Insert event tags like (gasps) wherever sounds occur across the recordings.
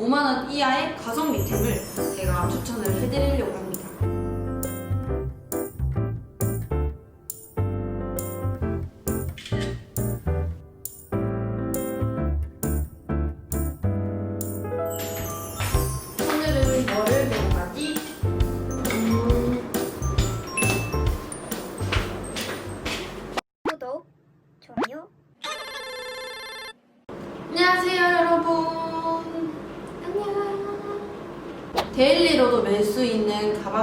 5만원 이하의 가성비 템을 제가 추천을 해드리려고 합니다.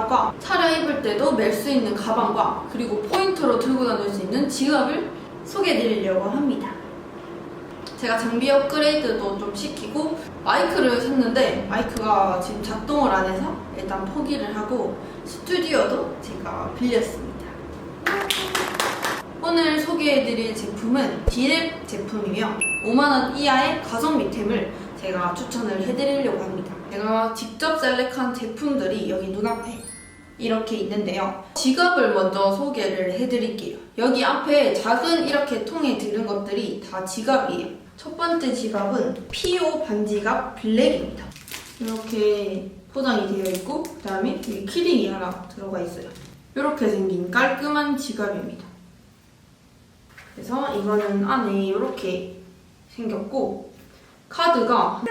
가방과 차려입을 때도 멜 수 있는 가방과 그리고 포인트로 들고 다닐 수 있는 지갑을 소개해드리려고 합니다 제가 장비 업그레이드도 좀 시키고 마이크를 샀는데 마이크가 지금 작동을 안 해서 일단 포기를 하고 스튜디오도 제가 빌렸습니다 오늘 소개해드릴 제품은 디랩 제품이며 5만원 이하의 가성비템을 제가 추천을 해드리려고 합니다. 제가 직접 셀렉한 제품들이 여기 눈앞에 이렇게 있는데요. 지갑을 먼저 소개를 해드릴게요. 여기 앞에 작은 이렇게 통에 들은 것들이 다 지갑이에요. 첫 번째 지갑은 피오 반지갑 블랙입니다. 이렇게 포장이 되어 있고 그 다음에 키링이 하나 들어가 있어요. 이렇게 생긴 깔끔한 지갑입니다. 그래서 이거는 안에 이렇게 생겼고 카드가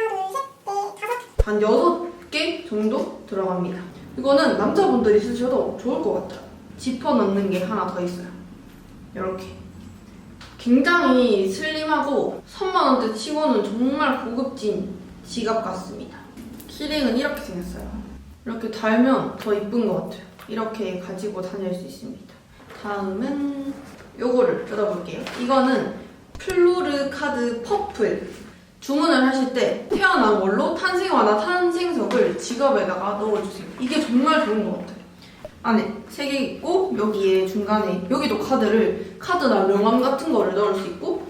한 6개 정도 들어갑니다. 이거는 남자분들이 쓰셔도 좋을 것 같아요. 지퍼 넣는 게 하나 더 있어요. 이렇게. 굉장히 슬림하고 3만원대 치고는 정말 고급진 지갑 같습니다. 키링은 이렇게 생겼어요. 이렇게 달면 더 이쁜 것 같아요. 이렇게 가지고 다닐 수 있습니다. 다음은 요거를 뜯어볼게요. 이거는 플로르 카드 퍼플. 주문을 하실 때 태어난 걸로 탄생화나 탄생석을 지갑에다가 넣어주세요. 이게 정말 좋은 것 같아요. 안에 세 개 있고 여기에 중간에 여기도 카드를 카드나 명함 같은 거를 넣을 수 있고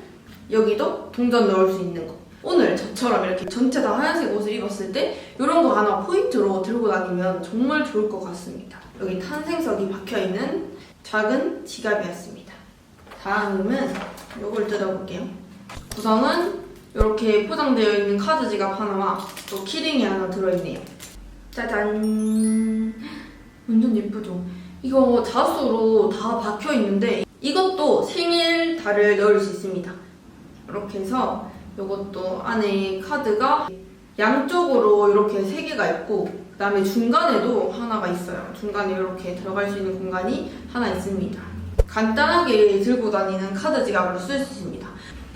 여기도 동전 넣을 수 있는 거. 오늘 저처럼 이렇게 전체 다 하얀색 옷을 입었을 때 이런 거 하나 포인트로 들고 다니면 정말 좋을 것 같습니다. 여기 탄생석이 박혀 있는 작은 지갑이었습니다. 다음은 이걸 뜯어볼게요. 구성은 이렇게 포장되어 있는 카드 지갑 하나와 또 키링이 하나 들어있네요. 짜잔! 완전 예쁘죠? 이거 자수로 다 박혀 있는데 이것도 생일 달을 넣을 수 있습니다. 이렇게 해서 이것도 안에 카드가 양쪽으로 이렇게 세 개가 있고 그 다음에 중간에도 하나가 있어요. 중간에 이렇게 들어갈 수 있는 공간이 하나 있습니다. 간단하게 들고 다니는 카드 지갑으로 쓸 수 있습니다.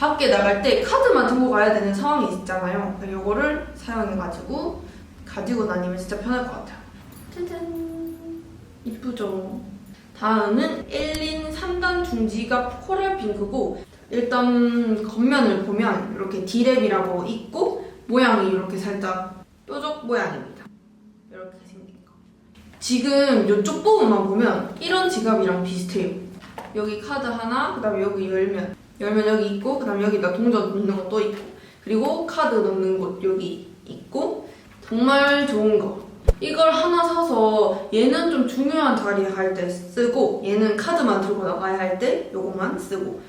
밖에 나갈 때 카드만 들고 가야 되는 상황이 있잖아요. 이거를 사용해가지고 가지고 다니면 진짜 편할 것 같아요. 짜잔! 이쁘죠? 다음은 엘린 3단 중지갑 코랄 핑크고 일단 겉면을 보면 이렇게 디랩이라고 있고 모양이 이렇게 살짝 뾰족 모양입니다. 이렇게 생긴 거. 지금 이쪽 부분만 보면 이런 지갑이랑 비슷해요. 여기 카드 하나, 그 다음에 여기 열면 열면 여기 있고 그 다음에 여기다. 동전 넣는 것도 있고. 그리고 카드 넣는 곳 여기 있고. 정말 좋은 거. 이걸 하나 사서 얘는 좀 중요한 자리에 할때 쓰고 얘는 카드만 들고 나가야 할 때 요것만 쓰고.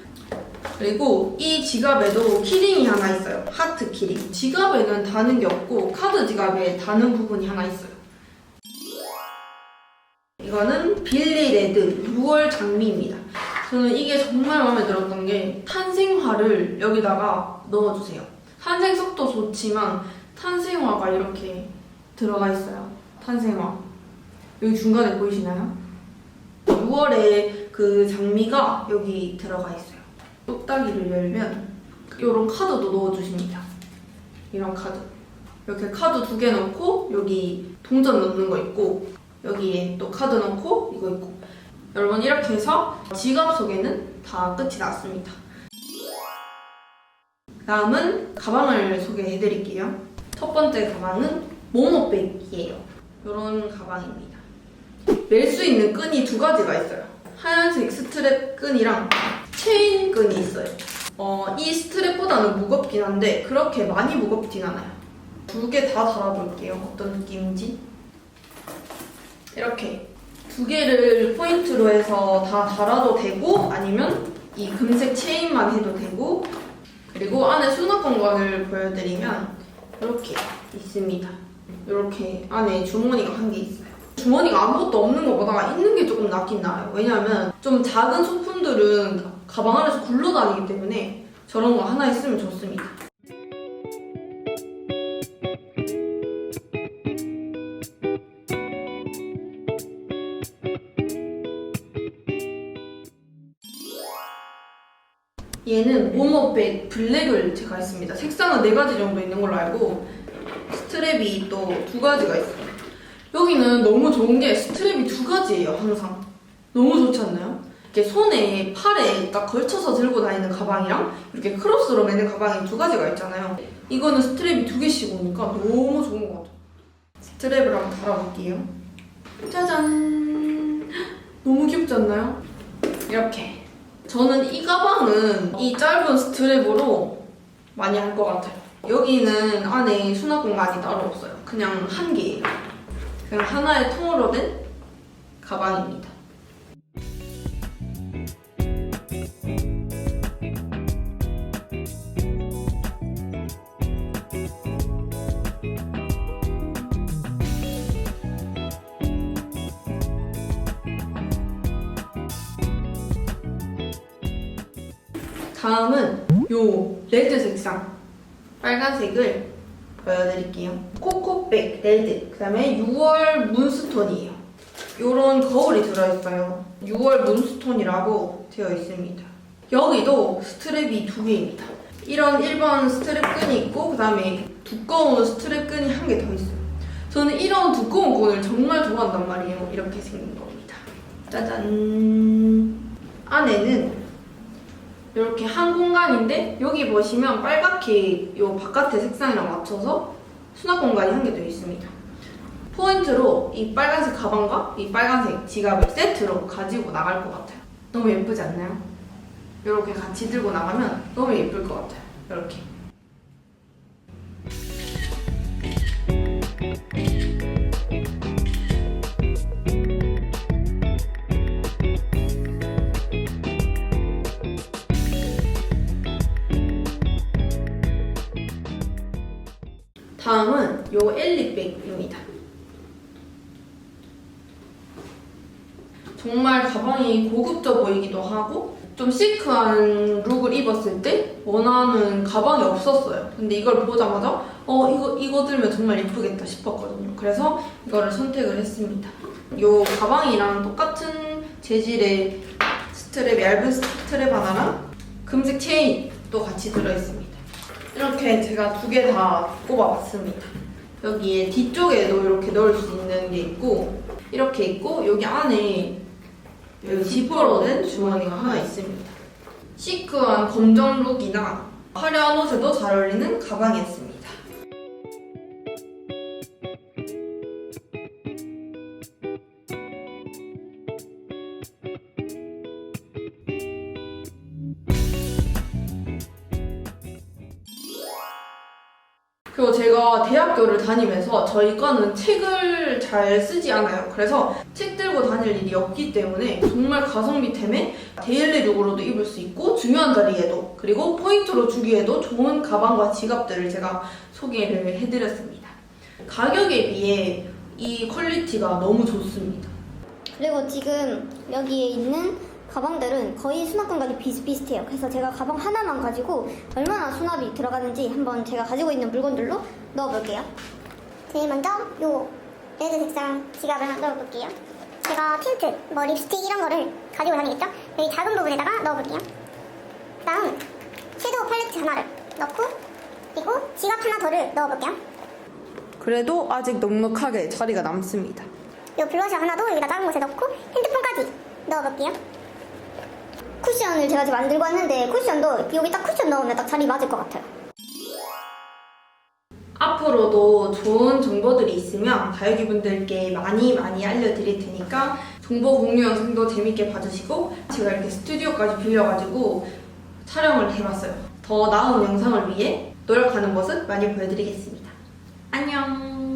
그리고 이 지갑에도 키링이 하나 있어요. 하트 키링. 지갑에는 다는 게 없고 카드 지갑에 다는 부분이 하나 있어요. 이거는 빌리 레드. 6월 장미입니다 저는 이게 정말 마음에 들었던 게 탄생화를 여기다가 넣어주세요. 탄생석도 좋지만 탄생화가 이렇게 들어가 있어요. 탄생화. 여기 중간에 보이시나요? 6월에 그 장미가 여기 들어가 있어요. 똑딱이를 열면 이런 카드도 넣어주십니다. 이런 카드. 이렇게 카드 두 개 넣고 여기 동전 넣는 거 있고 여기에 또 카드 넣고 이거 있고 여러분 이렇게 해서 지갑 속에는 다 끝이 났습니다. 다음은 가방을 소개해 드릴게요. 첫 번째 가방은 모모백이에요. 이런 가방입니다. 멜 수 있는 끈이 두 가지가 있어요. 하얀색 스트랩 끈이랑 체인 끈이 있어요. 어, 이 스트랩보다는 무겁긴 한데 그렇게 많이 무겁진 않아요. 두 개 다 달아볼게요. 어떤 느낌인지. 이렇게 두 개를 포인트로 해서 다 달아도 되고 아니면 이 금색 체인만 해도 되고 그리고 안에 수납 공간을 보여드리면 이렇게 있습니다. 이렇게 안에 주머니가 한 개 있어요. 주머니가 아무것도 없는 것보다 있는 게 조금 낫긴 나아요. 왜냐하면 좀 작은 소품들은 가방 안에서 굴러다니기 때문에 저런 거 하나 있으면 좋습니다. 얘는 모모백 블랙을 제가 했습니다. 색상은 네 가지 정도 있는 걸로 알고 스트랩이 또 두 가지가 있어요. 여기는 너무 좋은 게 스트랩이 두 가지예요, 항상. 너무 좋지 않나요? 이렇게 손에, 팔에 딱 걸쳐서 들고 다니는 가방이랑 이렇게 크로스로 매는 가방이 두 가지가 있잖아요. 이거는 스트랩이 두 개씩 오니까 너무 좋은 것 같아요. 스트랩을 한번 달아볼게요. 짜잔! (gasps) 너무 귀엽지 않나요? 이렇게. 저는 이 가방은 이 짧은 스트랩으로 많이 할 것 같아요. 여기는 안에 수납 공간이 따로 없어요. 그냥 한 개예요. 그냥 하나의 통으로 된 가방입니다. 다음은 요 레드 색상 빨간색을 보여드릴게요. 코코백 레드 그 다음에 6월 문스톤이에요. 요런 거울이 들어있어요. 6월 문스톤이라고 되어 있습니다. 여기도 스트랩이 두 개입니다. 이런 1번 스트랩 끈이 있고 그 다음에 두꺼운 스트랩 끈이 한 개 더 있어요. 저는 이런 두꺼운 끈을 정말 좋아한단 말이에요. 이렇게 생긴 겁니다. 짜잔 안에는 이렇게 한 공간인데 여기 보시면 빨갛게 요 바깥의 색상이랑 맞춰서 수납 공간이 한개더 있습니다. 포인트로 이 빨간색 가방과 이 빨간색 지갑을 세트로 가지고 나갈 것 같아요. 너무 예쁘지 않나요? 이렇게 같이 들고 나가면 너무 예쁠 것 같아요. 이렇게. 다음은 요 엘리백입니다. 정말 가방이 고급져 보이기도 하고 좀 시크한 룩을 입었을 때 원하는 가방이 없었어요. 근데 이걸 보자마자 어 이거 이거 들면 정말 예쁘겠다 싶었거든요. 그래서 이거를 선택을 했습니다. 요 가방이랑 똑같은 재질의 스트랩 얇은 스트랩 하나랑 금색 체인도 같이 들어 있습니다. 이렇게 제가 두 개 다 꼽아봤습니다. 여기에 뒤쪽에도 이렇게 넣을 수 있는 게 있고 이렇게 있고 여기 안에 여기 지퍼로 된 주머니가 하나 있습니다. 시크한 검정 룩이나 화려한 옷에도 잘 어울리는 가방이었습니다. 그리고 제가 대학교를 다니면서 저희 과는 책을 잘 쓰지 않아요. 그래서 책 들고 다닐 일이 없기 때문에 정말 가성비템에 데일리룩으로도 입을 수 있고 중요한 자리에도 그리고 포인트로 주기에도 좋은 가방과 지갑들을 제가 소개를 해드렸습니다. 가격에 비해 이 퀄리티가 너무 좋습니다. 그리고 지금 여기에 있는 가방들은 거의 수납 공간이 비슷비슷해요. 그래서 제가 가방 하나만 가지고 얼마나 수납이 들어가는지 한번 제가 가지고 있는 물건들로 넣어볼게요. 제일 먼저 요 레드 색상 지갑을 넣어볼게요. 제가 틴트, 뭐 립스틱 이런 거를 가지고 다니겠죠? 여기 작은 부분에다가 넣어볼게요. 다음 섀도우 팔레트 하나를 넣고 그리고 지갑 하나 더를 넣어볼게요. 그래도 아직 넉넉하게 자리가 남습니다. 요 블러셔 하나도 여기다 작은 곳에 넣고 핸드폰까지 넣어볼게요. 쿠션을 제가 지금 만들고 왔는데 쿠션도 여기 딱 쿠션 넣으면 딱 자리 맞을 것 같아요. 앞으로도 좋은 정보들이 있으면 다육이분들께 많이 많이 알려드릴 테니까 정보 공유 영상도 재밌게 봐주시고 제가 이렇게 스튜디오까지 빌려가지고 촬영을 해봤어요. 더 나은 영상을 위해 노력하는 모습 많이 보여드리겠습니다. 안녕!